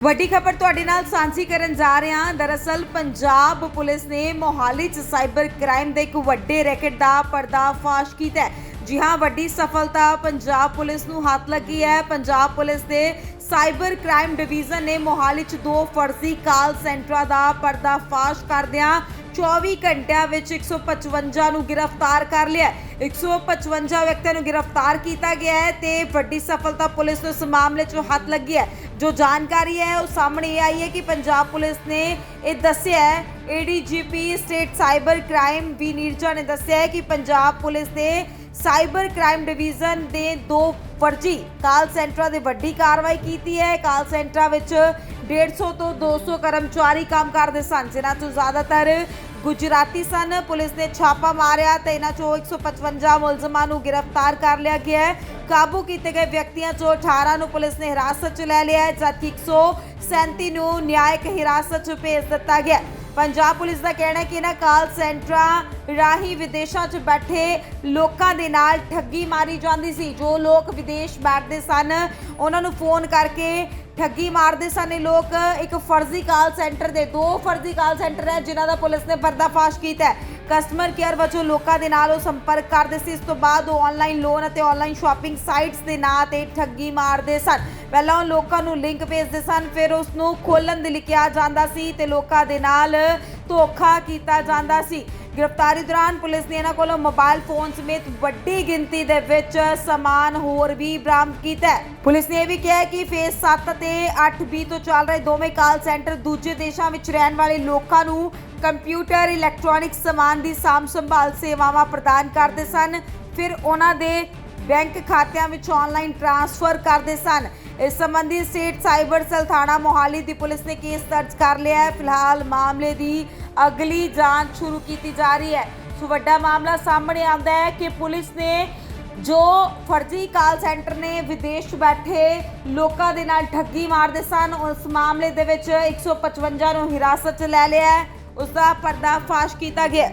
ਵੱਡੀ ਖਬਰ ਤੁਹਾਡੇ ਨਾਲ ਸਾਂਝੀ ਕਰਨ ਜਾ ਰਹੇ ਹਾਂ। ਦਰਅਸਲ ਪੰਜਾਬ ਪੁਲਿਸ ਨੇ ਮੋਹਾਲੀ 'ਚ ਸਾਈਬਰ ਕ੍ਰਾਈਮ ਦੇ ਇੱਕ ਵੱਡੇ ਰੈਕਟ ਦਾ ਪਰਦਾਫਾਸ਼ ਕੀਤਾ ਹੈ। ਜੀ ਹਾਂ, ਵੱਡੀ ਸਫਲਤਾ ਪੰਜਾਬ ਪੁਲਿਸ ਨੂੰ ਹੱਥ ਲੱਗੀ ਹੈ। ਪੰਜਾਬ ਪੁਲਿਸ ਦੇ ਸਾਈਬਰ ਕ੍ਰਾਈਮ ਡਿਵੀਜ਼ਨ ਨੇ ਮੋਹਾਲੀ 'ਚ ਦੋ ਫਰਜ਼ੀ ਕਾਲ ਸੈਂਟਰਾਂ ਦਾ ਪਰਦਾਫਾਸ਼ ਕਰਦਿਆਂ 24 ਘੰਟਿਆਂ ਵਿੱਚ 155 ਨੂੰ ਗ੍ਰਿਫਤਾਰ ਕਰ ਲਿਆ ਹੈ। 155 ਵਿਅਕਤੀਆਂ ਨੂੰ ਗ੍ਰਿਫਤਾਰ ਕੀਤਾ ਗਿਆ ਹੈ ਤੇ ਵੱਡੀ ਸਫਲਤਾ ਪੁਲਿਸ ਨੂੰ ਇਸ ਮਾਮਲੇ 'ਚ ਹੱਥ ਲੱਗੀ ਹੈ ਜੋ ਜਾਣਕਾਰੀ ਹੈ, ਉਹ ਸਾਹਮਣੇ ਇਹ ਆਈ ਹੈ ਕਿ ਪੰਜਾਬ ਪੁਲਿਸ ਨੇ ਇਹ ਦੱਸਿਆ ਹੈ ADGP state cyber crime V Neeraja ਨੇ ਦੱਸਿਆ ਹੈ ਕਿ ਪੰਜਾਬ ਪੁਲਿਸ ਨੇ ਸਾਈਬਰ ਕ੍ਰਾਈਮ ਡਿਵੀਜ਼ਨ ਦੇ ਦੋ ਫਰਜ਼ੀ ਕਾਲ ਸੈਂਟਰਾਂ ਦੇ ਵੱਡੀ ਕਾਰਵਾਈ ਕੀਤੀ ਹੈ ਕਾਲ ਸੈਂਟਰਾਂ ਵਿੱਚ 150 ਤੋਂ 200 ਕਰਮਚਾਰੀ ਕੰਮ ਕਰਦੇ ਸਨ, ਜਿਨ੍ਹਾਂ ਤੋਂ ਜ਼ਿਆਦਾਤਰ ਗੁਜਰਾਤੀ ਸਨ ਪੁਲਿਸ ਨੇ ਛਾਪਾ ਮਾਰਿਆ ਤੇ ਇਹਨਾਂ ਚੋਂ 155 ਮੁਲਜ਼ਮਾਂ ਨੂੰ ਗ੍ਰਿਫਤਾਰ ਕਰ ਲਿਆ ਗਿਆ ਹੈ ਕਾਬੂ ਕੀਤੇ ਗਏ ਵਿਅਕਤੀਆਂ ਚੋਂ 18 ਨੂੰ ਪੁਲਿਸ ਨੇ ਹਿਰਾਸਤ 'ਚ ਲੈ ਲਿਆ ਹੈ, ਜਦਕਿ 137 ਨੂੰ ਨਿਆਇਕ ਹਿਰਾਸਤ 'ਚ ਭੇਜ ਦਿੱਤਾ ਗਿਆ ਹੈ। ਪੰਜਾਬ ਪੁਲਿਸ ਦਾ ਕਹਿਣਾ ਹੈ ਕਿ ਇਹਨਾਂ ਕਾਲ ਸੈਂਟਰਾਂ ਰਾਹੀਂ ਵਿਦੇਸ਼ਾਂ 'ਚ ਬੈਠੇ ਲੋਕਾਂ ਦੇ ਨਾਲ ਠੱਗੀ ਮਾਰੀ ਜਾਂਦੀ ਸੀ। ਜੋ ਲੋਕ ਵਿਦੇਸ਼ ਬੈਠਦੇ ਸਨ, ਉਹਨਾਂ ਨੂੰ ਫੋਨ ਕਰਕੇ ਠੱਗੀ ਮਾਰਦੇ ਸਨ। ਇਹ ਲੋਕ ਇੱਕ ਫਰਜ਼ੀ ਕਾਲ ਸੈਂਟਰ ਦੇ ਦੋ ਫਰਜ਼ੀ ਕਾਲ ਸੈਂਟਰ ਹੈ, ਜਿਨ੍ਹਾਂ ਦਾ ਪੁਲਿਸ ਨੇ ਪਰਦਾਫਾਸ਼ ਕੀਤਾ ਹੈ। ਕਸਟਮਰ ਕੇਅਰ ਵਜੋਂ ਲੋਕਾਂ ਦੇ ਨਾਲ ਉਹ ਸੰਪਰਕ ਕਰਦੇ ਸੀ। ਇਸ ਤੋਂ ਬਾਅਦ ਉਹ ਆਨਲਾਈਨ ਲੋਨ ਅਤੇ ਆਨਲਾਈਨ ਸ਼ਾਪਿੰਗ ਸਾਈਟਸ ਦੇ ਨਾਂ ਤੇ ਠੱਗੀ ਮਾਰਦੇ ਸਨ। ਪਹਿਲਾਂ ਉਹ ਲੋਕਾਂ ਨੂੰ ਲਿੰਕ ਭੇਜਦੇ ਸਨ, ਫਿਰ ਉਸ ਨੂੰ ਖੋਲਣ ਦੇ ਲਈ ਕਿਹਾ ਜਾਂਦਾ ਸੀ ਤੇ ਲੋਕਾਂ ਦੇ ਨਾਲ ਧੋਖਾ ਕੀਤਾ ਜਾਂਦਾ ਸੀ। ਗ੍ਰਿਫਤਾਰੀ ਦੌਰਾਨ ਪੁਲਿਸ ਨੇ ਇਹਨਾਂ ਕੋਲੋਂ ਮੋਬਾਈਲ ਫੋਨ ਸਮੇਤ ਵੱਡੀ ਗਿਣਤੀ ਦੇ ਵਿੱਚ ਸਮਾਨ ਹੋਰ ਵੀ ਬਰਾਮਦ ਕੀਤਾ ਪੁਲਿਸ ਨੇ ਇਹ ਵੀ ਕਿਹਾ ਕਿ ਫੇਸ 7 ਤੇ 8B ਤੋਂ ਚੱਲ ਰਹੇ ਦੋਵੇਂ ਕਾਲ ਸੈਂਟਰ ਦੂਜੇ ਦੇਸ਼ਾਂ ਵਿੱਚ ਰਹਿਣ ਵਾਲੇ ਲੋਕਾਂ ਨੂੰ ਕੰਪਿਊਟਰ ਇਲੈਕਟ੍ਰੋਨਿਕ ਸਮਾਨ ਦੀ ਸਾਂਭ ਸੰਭਾਲ ਸੇਵਾਵਾਂ ਪ੍ਰਦਾਨ ਕਰਦੇ ਸਨ। ਫਿਰ ਉਹਨਾਂ ਦੇ ਬੈਂਕ ਖਾਤਿਆਂ ਵਿੱਚ ਆਨਲਾਈਨ ਟ੍ਰਾਂਸਫਰ ਕਰਦੇ ਸਨ। ਇਸ ਸੰਬੰਧੀ ਸਟੇਟ ਸਾਈਬਰ ਸੈੱਲ ਥਾਣਾ ਮੋਹਾਲੀ ਦੀ ਪੁਲਿਸ ਨੇ ਕੇਸ ਦਰਜ ਕਰ ਲਿਆ ਹੈ। ਫਿਲਹਾਲ ਮਾਮਲੇ ਦੀ ਅਗਲੀ ਜਾਂਚ ਸ਼ੁਰੂ ਕੀਤੀ ਜਾ ਰਹੀ ਹੈ। ਸੋ ਵੱਡਾ ਮਾਮਲਾ ਸਾਹਮਣੇ ਆਉਂਦਾ ਹੈ ਕਿ ਪੁਲਿਸ ਨੇ ਜੋ ਫਰਜ਼ੀ ਕਾਲ ਸੈਂਟਰ ਨੇ ਵਿਦੇਸ਼ 'ਚ ਬੈਠੇ ਲੋਕਾਂ ਦੇ ਨਾਲ ਠੱਗੀ ਮਾਰਦੇ ਸਨ, ਉਸ ਮਾਮਲੇ ਦੇ ਵਿੱਚ 155 ਨੂੰ ਹਿਰਾਸਤ 'ਚ ਲੈ ਲਿਆ ਹੈ। ਉਸ ਦਾ ਪਰਦਾਫਾਸ਼ ਕੀਤਾ ਗਿਆ।